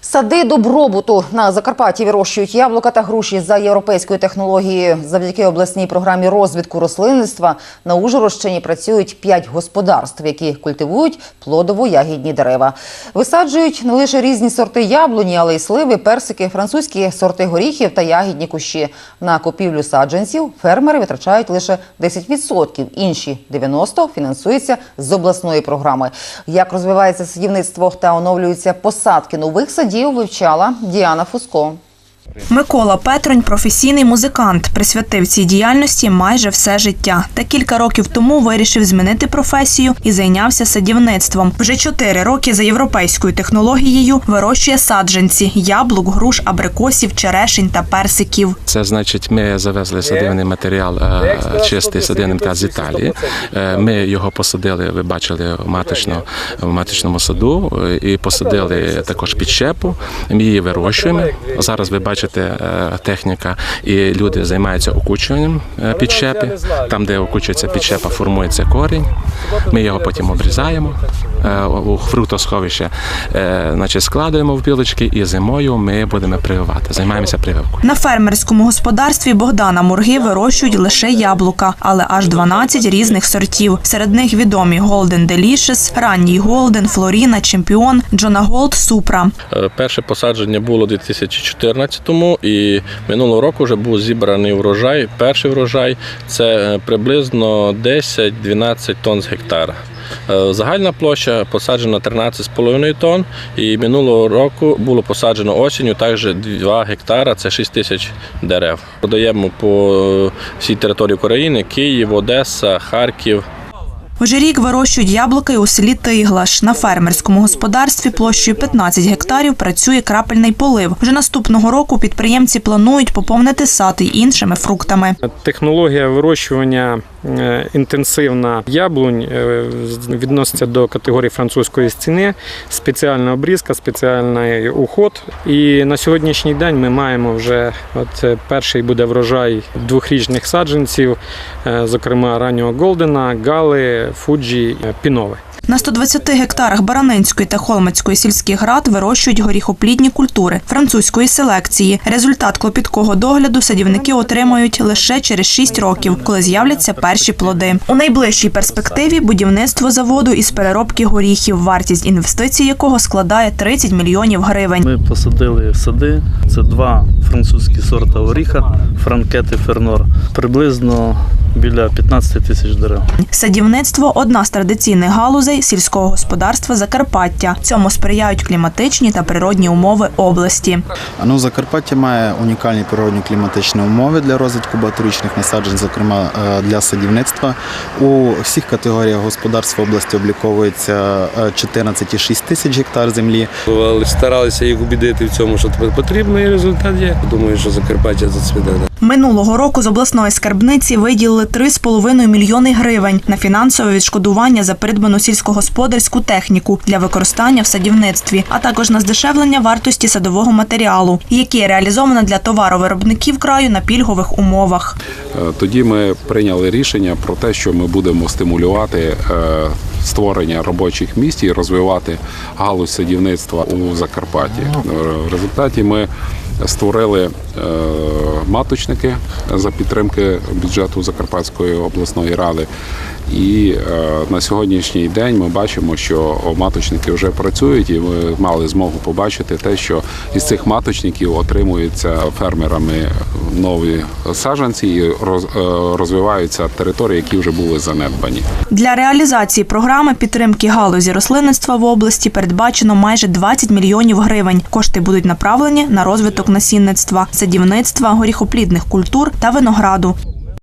Сади добробуту на Закарпатті вирощують яблука та груші за європейською технологією. Завдяки обласній програмі розвитку рослинництва на Ужгородщині працюють п'ять господарств, які культивують плодово-ягідні дерева. Висаджують не лише різні сорти яблуні, але й сливи, персики, французькі сорти горіхів та ягідні кущі. На купівлю саджанців фермери витрачають лише 10%, інші 90% фінансуються з обласної програми. Як розвивається садівництво та оновлюються посадки нових садів, вивчала Діана Фуско. Микола Петронь професійний музикант, присвятив цій діяльності майже все життя. Та кілька років тому вирішив змінити професію і зайнявся садівництвом. Вже чотири роки за європейською технологією вирощує саджанці яблук, груш, абрикосів, черешень та персиків. Це значить, ми завезли садивний матеріал, е, чистий садивний матеріал з Італії. Е, Ми його посадили, ви бачили в маточно, в маточному саду е, і посадили також підщепу. Ми її вирощуємо. Зараз ви бачите е, техніка, і люди займаються окучуванням е, підщепи. Там, де окучується підщепа, формується корінь. Ми його потім обрізаємо е, у фруктосховище, значить, складуємо в білочки, і зимою ми будемо прививати. Займаємося прививкою. На фермерському господарстві Богдана Мурги вирощують лише яблука, але аж 12 різних сортів. Серед них відомі Golden Delicious, ранній Golden, Флоріна, Чемпіон, Джона Голд, Супра. Перше посадження було у 2014-му, і минулого року вже був зібраний врожай. Перший врожай це е, приблизно 10-12 тонн з гектара. Е, Загальна площа посаджена 13,5 тонн, і минулого року було посаджено осінню також 2 гектара, це 6 тисяч дерев. Продаємо по е, всій території України: Київ, Одеса, Харків, Вже рік вирощують яблука й у селі Тиглаш. На фермерському господарстві площею 15 гектарів працює крапельний полив. Вже наступного року підприємці планують поповнити сад і іншими фруктами. Технологія вирощування е, інтенсивна яблунь е, відноситься до категорії французької стіни, спеціальна обрізка, спеціальний уход. І на сьогоднішній день ми маємо вже от е, перший буде врожай двохрічних саджанців, зокрема раннього Голдена, Гали, Фуджі, е, Пінови. На 120 гектарах Баранинської та Холмацької сільських рад вирощують горіхоплідні культури французької селекції. Результат клопіткого догляду садівники отримають лише через 6 років, коли з'являться перші плоди. У найближчій перспективі будівництво заводу із переробки горіхів, вартість інвестицій якого складає 30 мільйонів гривень. Ми посадили сади. Це два французькі сорта оріха, франкети Фернор. Приблизно біля 15 тисяч дерев. Садівництво одна з традиційних галузей сільського господарства Закарпаття. Цьому сприяють кліматичні та природні умови області. Ну, Закарпаття має унікальні природні кліматичні умови для розвитку багаторічних насаджень, зокрема е, для садівництва. У всіх категоріях господарства області обліковується е, 14,6 тисяч гектар землі. Старалися їх убідити в цьому, що потрібно, і результат є. Думаю, що Закарпаття зацвіте. Минулого року з обласної скарбниці виділили 3,5 мільйони гривень на фінансове відшкодування за придбану сільськогосподарську техніку для використання в садівництві, а також на здешевлення вартості садового матеріалу, яке реалізовано для товаровиробників краю на пільгових умовах. Е, Тоді ми прийняли рішення про те, що ми будемо стимулювати е, створення робочих місць і розвивати галузь садівництва у Закарпатті. Е, В результаті ми створили е, маточники за підтримки бюджету Закарпатської обласної ради. І е, на сьогоднішній день ми бачимо, що маточники вже працюють, і ми мали змогу побачити те, що із цих маточників отримуються фермерами нові саджанці і е, розвиваються території, які вже були занедбані. Для реалізації програми підтримки галузі рослинництва в області передбачено майже 20 мільйонів гривень. Кошти будуть направлені на розвиток насінництва, садівництва, горіхоплідних культур та винограду.